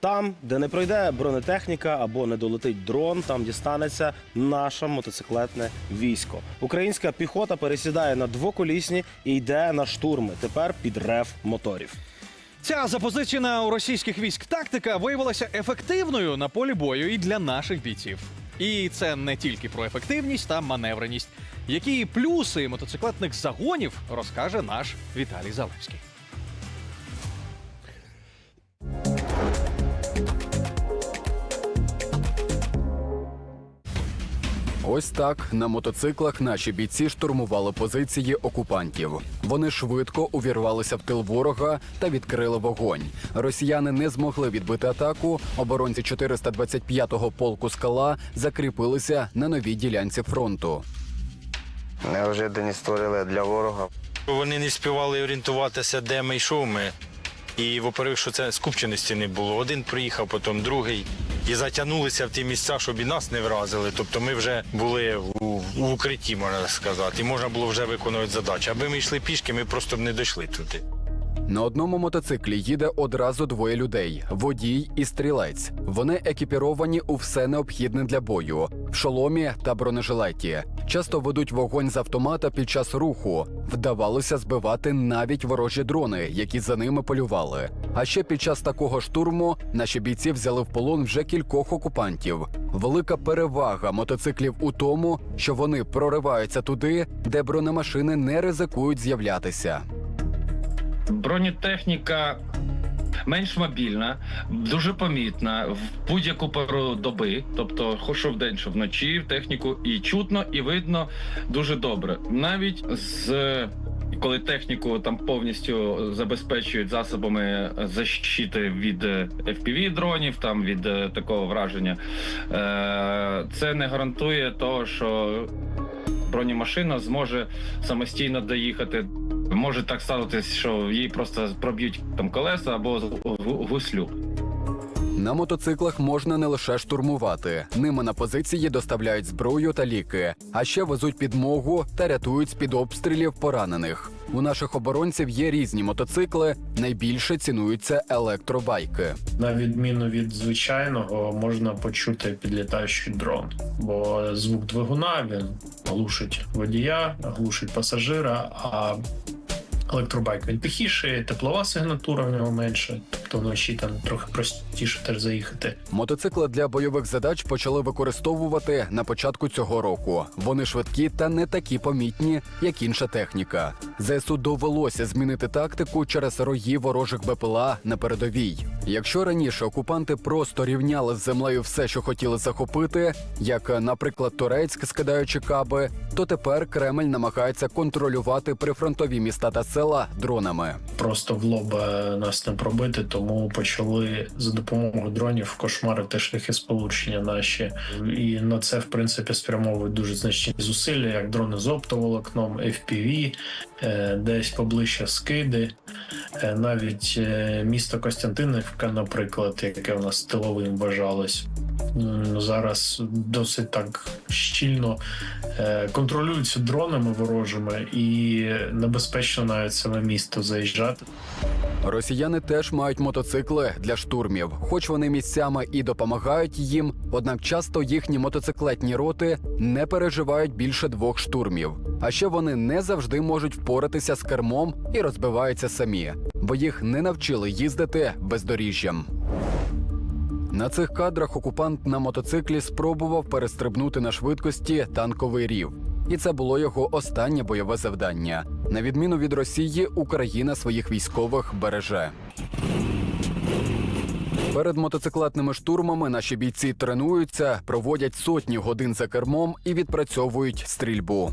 Там, де не пройде бронетехніка або не долетить дрон, там дістанеться наше мотоциклетне військо. Українська піхота пересідає на двоколісні і йде на штурми. Тепер під рев моторів. Ця запозичена у російських військ тактика виявилася ефективною на полі бою і для наших бійців. І це не тільки про ефективність та маневреність. Які плюси мотоциклетних загонів розкаже наш Віталій Залевський. Ось так на мотоциклах наші бійці штурмували позиції окупантів. Вони швидко увірвалися в тил ворога та відкрили вогонь. Росіяни не змогли відбити атаку. Оборонці 425-го полку скала закріпилися на новій ділянці фронту. Неожидані створили для ворога. Вони не співали орієнтуватися, де ми і що ми. І, во-первых, що це скупченості не було. Один приїхав, потім другий. І затягнулися в ті місця, щоб і нас не вразили. Тобто ми вже були у, в укритті, можна сказати, і можна було вже виконувати задачі. Аби ми йшли пішки, ми просто б не дійшли туди. На одному мотоциклі їде одразу двоє людей: водій і стрілець. Вони екіпіровані у все необхідне для бою в шоломі та бронежилеті. Часто ведуть вогонь з автомата під час руху. Вдавалося збивати навіть ворожі дрони, які за ними полювали. А ще під час такого штурму наші бійці взяли в полон вже кількох окупантів. Велика перевага мотоциклів у тому, що вони прориваються туди, де бронемашини не ризикують з'являтися. Бронетехніка менш мобільна, дуже помітна в будь-яку пору доби, тобто що вдень, що вночі, в техніку і чутно, і видно дуже добре. Навіть з коли техніку там повністю забезпечують засобами защити від fpv дронів, там від е, такого враження, е, це не гарантує того, що бронемашина зможе самостійно доїхати. Може так статися, що їй просто проб'ють там колеса або гу- гуслю. На мотоциклах можна не лише штурмувати. Ними на позиції доставляють зброю та ліки, а ще везуть підмогу та рятують з-під обстрілів поранених. У наших оборонців є різні мотоцикли. Найбільше цінуються електробайки. На відміну від звичайного, можна почути підлітаючий дрон, бо звук двигуна він глушить водія, глушить пасажира. А електробайк він тихіший, теплова сигнатура в нього менше, тобто вночі там трохи простіше теж заїхати. Мотоцикли для бойових задач почали використовувати на початку цього року. Вони швидкі та не такі помітні, як інша техніка. ЗСУ довелося змінити тактику через рої ворожих БПЛА на передовій. Якщо раніше окупанти просто рівняли з землею все, що хотіли захопити, як, наприклад, Турецьк, скидаючи каби, то тепер Кремль намагається контролювати прифронтові міста та села дронами. Просто в лоб е, нас не пробити, тому почали за допомогою дронів кошмарити шляхи сполучення наші. І на це, в принципі, спрямовують дуже значні зусилля, як дрони з оптоволокном, FPV, е, десь поближче скиди. Е, Навіть е, місто Костянтинівка, наприклад, яке у нас тиловим вважалось. Зараз досить так щільно контролюються дронами ворожими і небезпечно навіть саме місто заїжджати. Росіяни теж мають мотоцикли для штурмів, хоч вони місцями і допомагають їм, однак часто їхні мотоциклетні роти не переживають більше двох штурмів. А ще вони не завжди можуть впоратися з кермом і розбиваються самі, бо їх не навчили їздити бездоріжжям. На цих кадрах окупант на мотоциклі спробував перестрибнути на швидкості танковий рів. І це було його останнє бойове завдання. На відміну від Росії, Україна своїх військових береже. Перед мотоциклетними штурмами наші бійці тренуються, проводять сотні годин за кермом і відпрацьовують стрільбу.